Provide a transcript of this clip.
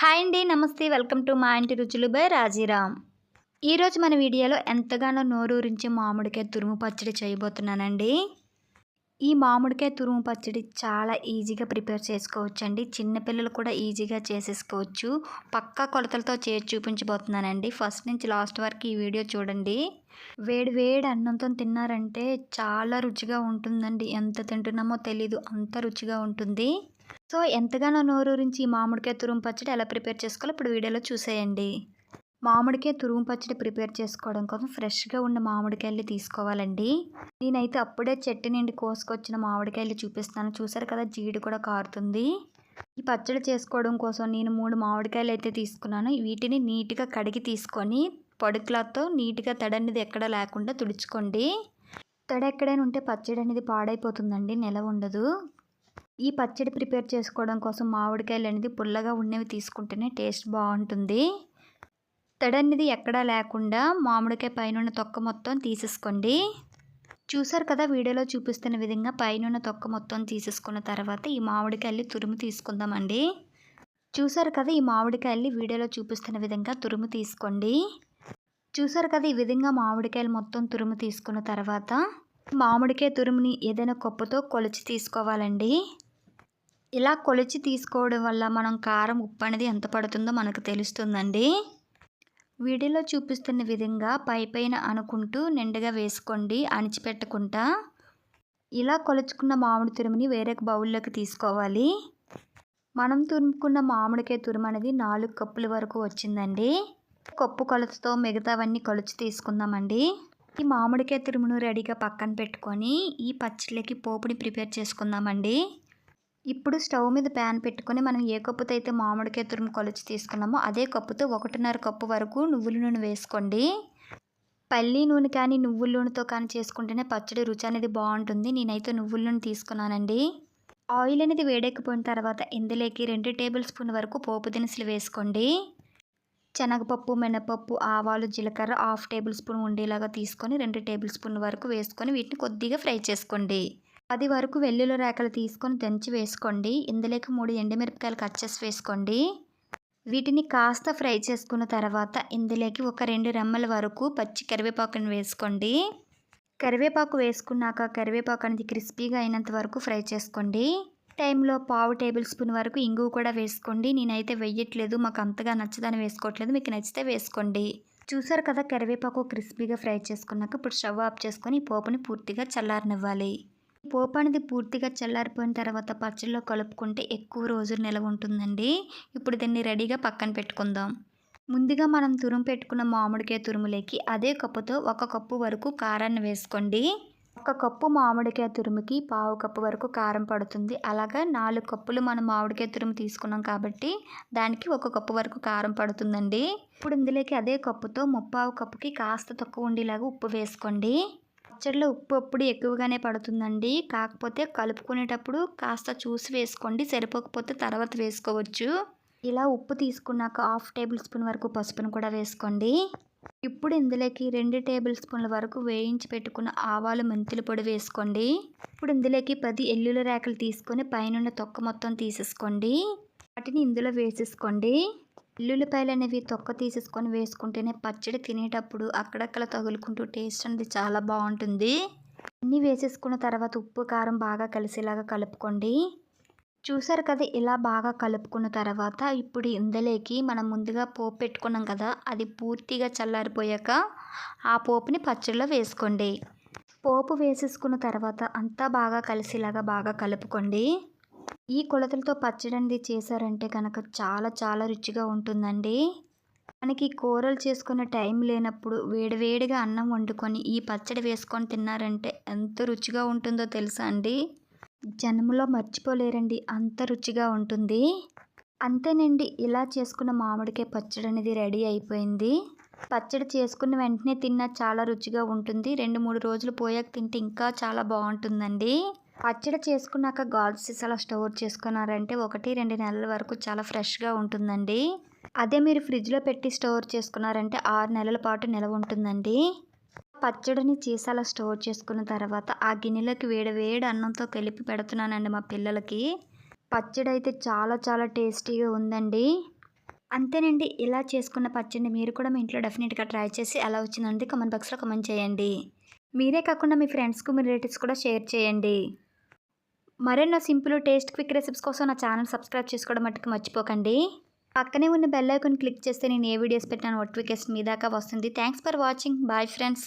Hi అండి నమస్తే. Welcome to మా ఇంటి రుచులు బై రాజీరామ్. ఈరోజు మన వీడియోలో ఎంతగానో నోరూరించి మామిడికాయ తురుము పచ్చడి చేయబోతున్నానండి. ఈ మామిడికాయ తురుము పచ్చడి చాలా ఈజీగా ప్రిపేర్ చేసుకోవచ్చు అండి చిన్నపిల్లలు కూడా ఈజీగా చేసేసుకోవచ్చు. పక్కా కొలతలతో చేసి చూపించబోతున్నానండి. ఫస్ట్ నుంచి లాస్ట్ వరకు ఈ వీడియో చూడండి. వేడి వేడి అన్నంతో తిన్నారంటే చాలా రుచిగా ఉంటుందండి. ఎంత తింటున్నామో తెలీదు అంత రుచిగా ఉంటుంది. సో ఎంతగానో నోరూరించి ఈ మామిడికాయ తురుము పచ్చడి ఎలా ప్రిపేర్ చేసుకోవాలో ఇప్పుడు వీడియోలో చూసేయండి. మామిడికాయ తురుము పచ్చడి ప్రిపేర్ చేసుకోవడం కోసం ఫ్రెష్గా ఉన్న మామిడికాయలు తీసుకోవాలండి. నేనైతే అప్పుడే చెట్టు నుండి కోసుకొచ్చిన మామిడికాయలు చూపిస్తాను చూసారు కదా జీడి కూడా కారుతుంది. ఈ పచ్చడి చేసుకోవడం కోసం నేను మూడు మామిడికాయలు అయితే తీసుకున్నాను. వీటిని నీట్గా కడిగి తీసుకొని పొడి క్లాత్తో నీట్గా తడనేది ఎక్కడ లేకుండా తుడుచుకోండి. తడ ఎక్కడైనా ఉంటే పచ్చడి అనేది పాడైపోతుందండి నిల ఉండదు. ఈ పచ్చడి ప్రిపేర్ చేసుకోవడం కోసం మామిడికాయలు అనేది పుల్లగా ఉన్నవి తీసుకుంటేనే టేస్ట్ బాగుంటుంది. తడనేది ఎక్కడా లేకుండా మామిడికాయ పైన తొక్క మొత్తం తీసేసుకోండి. చూసారు కదా వీడియోలో చూపిస్తున్న విధంగా పైన తొక్క మొత్తం తీసేసుకున్న తర్వాత ఈ మామిడికాయలు తురుము తీసుకుందామండి. చూసారు కదా ఈ మామిడికాయలు వీడియోలో చూపిస్తున్న విధంగా తురుము తీసుకోండి. చూసారు కదా ఈ విధంగా మామిడికాయలు మొత్తం తురుము తీసుకున్న తర్వాత మామిడికాయ తురుముని ఏదైనా కప్పుతో కొలిచి తీసుకోవాలండి. ఇలా కొలిచి తీసుకోవడం వల్ల మనం కారం ఉప్పు అనేది ఎంత పడుతుందో మనకు తెలుస్తుందండి. వీడియోలో చూపిస్తున్న విధంగా పై పైన అనుకుంటూ నిండుగా వేసుకోండి అణిచిపెట్టకుండా ఇలా కొలుచుకున్న మామిడి తురుముని వేరే బౌల్లోకి తీసుకోవాలి. మనం తురుముకున్న మామిడికాయ తురుము అనేది నాలుగు కప్పుల వరకు వచ్చిందండి. కప్పు కొలతతో మిగతావన్నీ కొలిచి తీసుకుందామండి. ఈ మామిడికాయ తురుమును రెడీగా పక్కన పెట్టుకొని ఈ పచ్చళ్ళకి పోపుని ప్రిపేర్ చేసుకుందామండి. ఇప్పుడు స్టవ్ మీద ప్యాన్ పెట్టుకొని మనం ఏ కప్పుతో అయితే మామిడికాయ తురుము కొలిచి తీసుకున్నామో అదే కప్పుతో ఒకటిన్నర కప్పు వరకు నువ్వుల నూనె వేసుకోండి. పల్లి నూనె కానీ నువ్వుల నూనెతో కానీ చేసుకుంటేనే పచ్చడి రుచి అనేది బాగుంటుంది. నేనైతే నువ్వుల నూనె తీసుకున్నానండి. ఆయిల్ అనేది వేడెక్కిపోయిన తర్వాత ఇందులోకి రెండు టేబుల్ స్పూన్ వరకు పోపు దినుసులు వేసుకోండి. శనగపప్పు మినపప్పు ఆవాలు జీలకర్ర హాఫ్ టేబుల్ స్పూన్ ఉండేలాగా తీసుకొని రెండు టేబుల్ స్పూన్ వరకు వేసుకొని వీటిని కొద్దిగా ఫ్రై చేసుకోండి. పది వరకు వెల్లుల్లి రేఖలు తీసుకొని దంచి వేసుకోండి. ఇందులోకి మూడు ఎండుమిరపకాయలు కట్ చేసి వేసుకోండి. వీటిని కాస్త ఫ్రై చేసుకున్న తర్వాత ఇందులోకి ఒక రెండు రెమ్మల వరకు పచ్చి కరివేపాకుని వేసుకోండి. కరివేపాకు వేసుకున్నాక కరివేపాకు అనేది క్రిస్పీగా అయినంత వరకు ఫ్రై చేసుకోండి. టైంలో పావు టేబుల్ స్పూన్ వరకు ఇంగువ కూడా వేసుకోండి. నేనైతే వెయ్యట్లేదు మాకు అంతగా నచ్చదని వేసుకోవట్లేదు. మీకు నచ్చితే వేసుకోండి. చూసారు కదా కరివేపాకు క్రిస్పీగా ఫ్రై చేసుకున్నాక ఇప్పుడు స్టవ్ ఆఫ్ చేసుకొని పోపుని పూర్తిగా చల్లారనివ్వాలి. పోపు అనేది పూర్తిగా చల్లారిపోయిన తర్వాత పచ్చడిలో కలుపుకుంటే ఎక్కువ రోజులు నిలవ ఉంటుందండి. ఇప్పుడు దీన్ని రెడీగా పక్కన పెట్టుకుందాం. ముందుగా మనం తురుము పెట్టుకున్న మామిడికాయ తురుములోకి అదే కప్పుతో ఒక కప్పు వరకు కారాన్ని వేసుకోండి. ఒక కప్పు మామిడికాయ తురుముకి పావు కప్పు వరకు కారం పడుతుంది. అలాగా నాలుగు కప్పులు మనం మామిడికాయ తురుము తీసుకున్నాం కాబట్టి దానికి ఒక కప్పు వరకు కారం పడుతుందండి. ఇప్పుడు ఇందులోకి అదే కప్పుతో ముప్పావు కప్పుకి కాస్త తక్కువ ఉండేలాగా ఉప్పు వేసుకోండి. పచ్చడిలో ఉప్పు అప్పుడు ఎక్కువగానే పడుతుందండి. కాకపోతే కలుపుకునేటప్పుడు కాస్త చూసి వేసుకోండి. సరిపోకపోతే తర్వాత వేసుకోవచ్చు. ఇలా ఉప్పు తీసుకున్నాక హాఫ్ టేబుల్ స్పూన్ వరకు పసుపును కూడా వేసుకోండి. ఇప్పుడు ఇందులోకి రెండు టేబుల్ స్పూన్ల వరకు వేయించి పెట్టుకున్న ఆవాలు మెంతుల పొడి వేసుకోండి. ఇప్పుడు ఇందులోకి పది ఎల్లుల రేకలు తీసుకొని పైనున్న తొక్క మొత్తం తీసేసుకోండి. వాటిని ఇందులో వేసేసుకోండి. ఉల్లిపాయలు అనేవి తొక్క తీసేసుకొని వేసుకుంటేనే పచ్చడి తినేటప్పుడు అక్కడక్కడ తగులుకుంటూ టేస్ట్ అనేది చాలా బాగుంటుంది. అన్నీ వేసేసుకున్న తర్వాత ఉప్పు కారం బాగా కలిసేలాగా కలుపుకోండి. చూసారు కదా ఇలా బాగా కలుపుకున్న తర్వాత ఇప్పుడు ఇందులోకి మనం ముందుగా పోపు పెట్టుకున్నాం కదా అది పూర్తిగా చల్లారిపోయాక ఆ పోపుని పచ్చడిలో వేసుకోండి. పోపు వేసేసుకున్న తర్వాత అంతా బాగా కలిసేలాగా బాగా కలుపుకోండి. ఈ కొలతలతో పచ్చడి అనేది చేశారంటే కనుక చాలా చాలా రుచిగా ఉంటుందండి. మనకి కూరలు చేసుకునే టైం లేనప్పుడు వేడివేడిగా అన్నం వండుకొని ఈ పచ్చడి వేసుకొని తిన్నారంటే ఎంత రుచిగా ఉంటుందో తెలుసా అండి? జన్మలో మర్చిపోలేరండి అంత రుచిగా ఉంటుంది. అంతేనండి ఇలా చేసుకున్న మామిడికాయ పచ్చడి అనేది రెడీ అయిపోయింది. పచ్చడి చేసుకున్న వెంటనే తిన్నా చాలా రుచిగా ఉంటుంది. రెండు మూడు రోజులు పోయాక తింటే ఇంకా చాలా బాగుంటుందండి. పచ్చడి చేసుకున్నాక గాజు సీసాలో స్టోర్ చేసుకున్నారంటే ఒకటి రెండు నెలల వరకు చాలా ఫ్రెష్గా ఉంటుందండి. అదే మీరు ఫ్రిడ్జ్లో పెట్టి స్టోర్ చేసుకున్నారంటే ఆరు నెలల పాటు నిలవ ఉంటుందండి. పచ్చడిని చీసాల స్టోర్ చేసుకున్న తర్వాత ఆ గిన్నెలోకి వేడి వేడి అన్నంతో కలిపి పెడుతున్నానండి మా పిల్లలకి. పచ్చడి అయితే చాలా చాలా టేస్టీగా ఉందండి. అంతేనండి ఇలా చేసుకున్న పచ్చడిని మీరు కూడా మీ ఇంట్లో డెఫినెట్గా ట్రై చేసి ఎలా వచ్చిందండి కామెంట్ బాక్స్లో కామెంట్ చేయండి. మీరే కాకుండా మీ ఫ్రెండ్స్కు మీ రిలేటివ్స్ కూడా షేర్ చేయండి. మరెన్నో సింపుల్ టేస్ట్ క్విక్ రెసిపీస్ కోసం నా ఛానల్ సబ్స్క్రైబ్ చేసుకోవడం మట్టుకు మర్చిపోకండి. పక్కనే ఉన్న బెల్ ఐకాన్ క్లిక్ చేస్తే నేను ఏ వీడియోస్ పెట్టినా నోటిఫికేషన్ మీ దాకా వస్తుంది. Thanks for watching bye friends